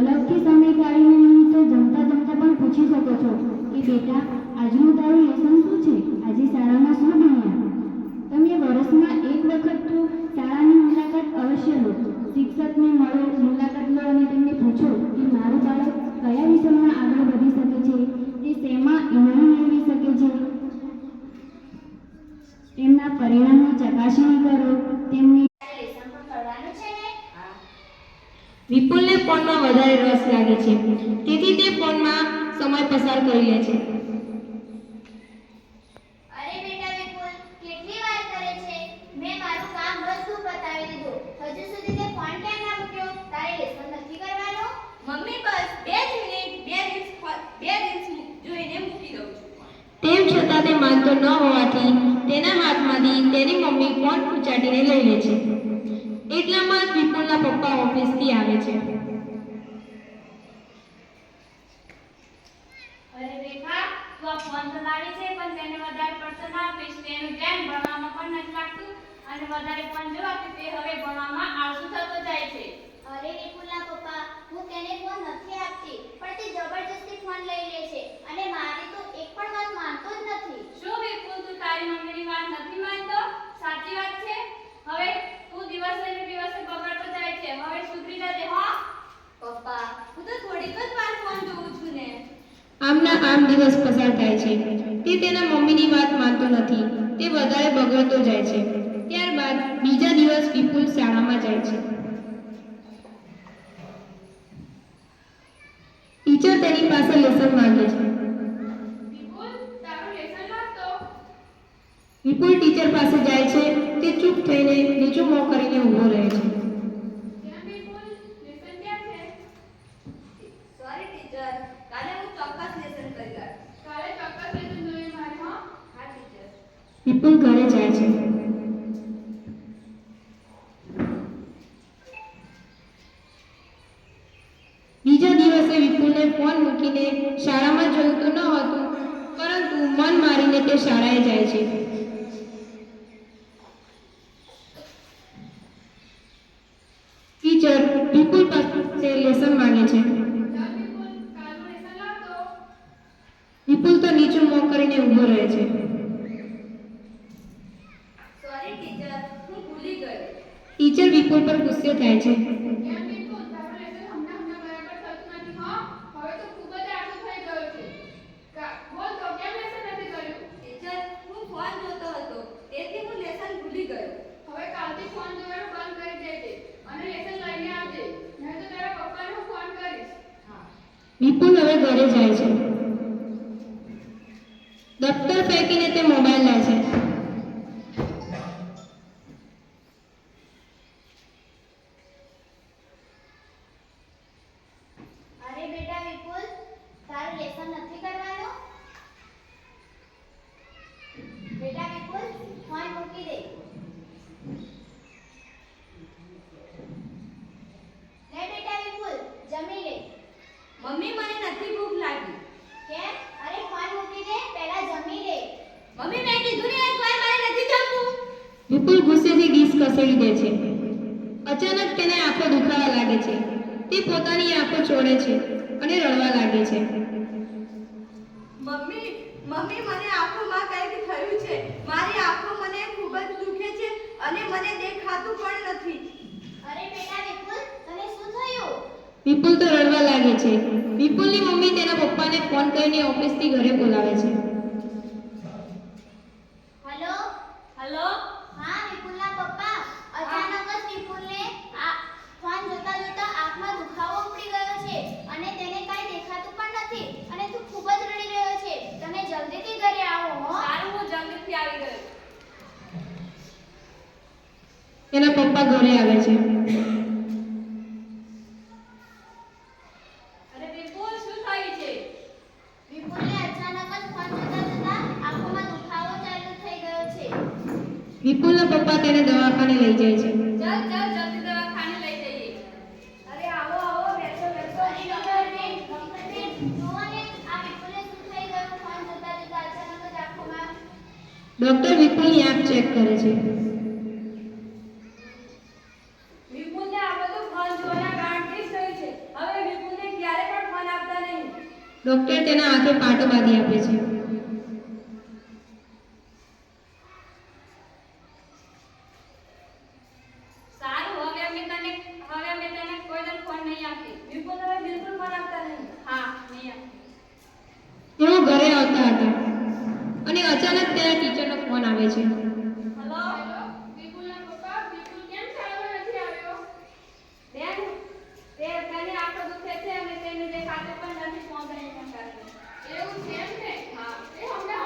અલગથી સમય કાઢીને તો જમતા જમતા પણ પૂછી શકો છો કે બેટા, આજનું તારું લેસન શું છે? આજે શાળામાં શું ભણ્યા? તમે વર્ષમાં એક વખત તો શાળાની મુલાકાત અવશ્ય લો. શિક્ષકને મળો, મુલાકાત લો અને તેમને પૂછો કે મારું બાળક કયા વિષયમાં આગળ વધી શકે છે? તે શેમાં ઇનામ મેળવી શકે છે? તેમના પરિણામની ચકાસણી કરો, તેમની લેસન પણ કરવાનું છે ને વિપુલને ફોનમાં વધારે રસ લાગે છે. તેથી તે ફોનમાં સમય પસાર કરી લે છે. અરે બેટા વિપુલ કેટલી વાર કરે છે? મેં મારું કામ બધું પતાવી દીધું. હજુ સુધી તે ફોન કેમ ના મૂક્યો? તારે લેસન નથી કરવાનું? મમ્મી બસ બે જ મિનિટ બે રીલ્સ બે રીલ્સ જોઈને મૂકી દઉં છું. તેમ છતાં તે માનતો ન હોવાથી તેના હાથમાંથી તેની મમ્મી ફોન ઉચાટીને લઈ લે છે. એટલામાં જ વિપુલના પપ્પા ઓફિસથી આવે છે અરે રેખા તું આ ફોન ચલાવી છે, પણ તેને વધારે પડતો ના આપીશ. તેનું ધ્યાન ભણવામાં પણ નથી લાગતું અને વધારે ફોન જોવાથી તે હવે ભણવામાં આળસુ થતો જાય છે. અરે વિપુલના પપ્પા, હું તેને ફોન નથી આપતી, પણ તે જબરજસ્તી ફોન લઈ લે છે અને મારી તો એક પણ વાત માનતો જ નથી શું વિપુલ તું તારી મમ્મીની વાત નથી માનતો સાચી વાત છે હવે તું દિવસે ને દિવસે બગડતો જાય છે હવે સુધરી જજે હો પપ્પા હું તો થોડીક જ વાર ફોન જોઉં છું ને આમના આમ દિવસ પસાર થાય છે. તે તેના મમ્મીની વાત માનતો નથી. તે વધારે બગડતો જાય છે. ત્યારબાદ બીજા દિવસ વિપુલ શાળામાં જાય છે. ટીચર તેની પાસે લેસન માંગે છે. વિપુલ ટીચર પાસે જાય છે. તે ચૂપ થઈને નીચું મોં કરીને ઊભો રહે છે કેમ વિપુલ લેસન ક્યાં છે સોરી ટીચર કાલે હું ચોક્કસ લેસન કરી કાલે ચોક્કસ લેસન જોઈએ મારે હો હા ટીચર વિપુલ ઘરે જાય છે. બીજા દિવસે વિપુલને ફોન મૂકીને શાળામાં જવું તો ન હતું, પરંતુ મન મારીને તે શાળાએ જાય છે. ટીચર વિપુલ પાસે લેસન માંગે છે. વિપુલ તો નીચું મોં કરીને ઊભો રહે છે સોરી ટીચર હું ભૂલી ગઈ ટીચર વિપુલ પર ગુસ્સે થાય છે. વિપુલ હવે ઘરે જાય છે. દફતર ફેંકીને તે મોબાઈલ ગયું છે તો કેમ લેસન નથી કર્યું ટીચર હું ફોન જોતો હતો તેથી હું લેસન ભૂલી ગયો હવે કાલથી ફોન જોવાનું બંધ કરી દેજે અને લેસન લઈને આવજે નહીં તો તારા પપ્પાને હું ફોન કરીશ વિપુલ હવે ઘરે જાય છે દફતર ફેંકીને તે મોબાઈલ લે છે અરે બેટા વિપુલ તારું લેસન નથી કરવાનું બેટા વિપુલ ફોન મૂકી દે લે બેટા વિપુલ જમી લે મમ્મી મને નથી ભૂખ લાગી કેમ અરે ફોન મૂકી દે પહેલા જમી લે મમ્મી મેં કીધું ને એકવાર મારે નથી જમવું વિપુલ ગુસ્સેથી ડીશ ખસેડી દે છે. અચાનક તેને આંખો દુખાવા લાગે છે. તે પોતાની આંખો ચોડે છે અને રડવા લાગે છે. મમ્મી મમ્મી મને આંખોમાં કંઈક થયું છે. મારી આંખો મને ખૂબ જ દુખે છે અને મને દેખાતું પણ નથી. અરે બેટા વિપુલ તને શું થયું? વિપુલ તો રડવા લાગે છે. વિપુલની મમ્મી તેના પપ્પાને ફોન કરીને ઓફિસથી ઘરે બોલાવે છે હલો હલો હા વિપુલના પપ્પા અચાનક જ વિપુલને આ ફોન જોતા જોતા આંખમાં દુખાવો ઉપડી ગયો છે અને તેને કાંઈ દેખાતું પણ નથી અને તું ખૂબ જ રડી રહ્યો છે તમે જલ્દીથી ઘરે આવો હો સારું હું જલ્દીથી આવી ગયો તેના પપ્પા ઘરે આવે છે. અરે વિપુલ શું થયું છે? વિપુલને અચાનક જ ફોન જોતા જોતા આંખોમાં દુખાવો ચાલુ થઈ ગયો છે. વિપુલના પપ્પા તેને દવાખાને લઈ જાય છે. ચાલ ચાલ જલ્દી દવાખાને લઈ જઈએ. અરે આવો આવો બેસો બેસો ડોક્ટર બેન ડોક્ટર બેન જુઓ આ વિપુલને શું થઈ ગયું? ફોન જોતા જોતા અચાનક જ આંખોમાં ડોક્ટર વિપુલની આંખ ચેક કરે છે વિપુલને આ બધું ફોન જોવાના કારણથી જ થયું છે હવે વિપુલને ડૉક્ટર તેના હાથે પાટો બાંધી આપે છે. તેઓ ઘરે આવતા હતા અને અચાનક તેના ટીચરનો ફોન આવે છે. મોબાઈલના કારણે એવું છે એમ ને? હા. એ હમણાં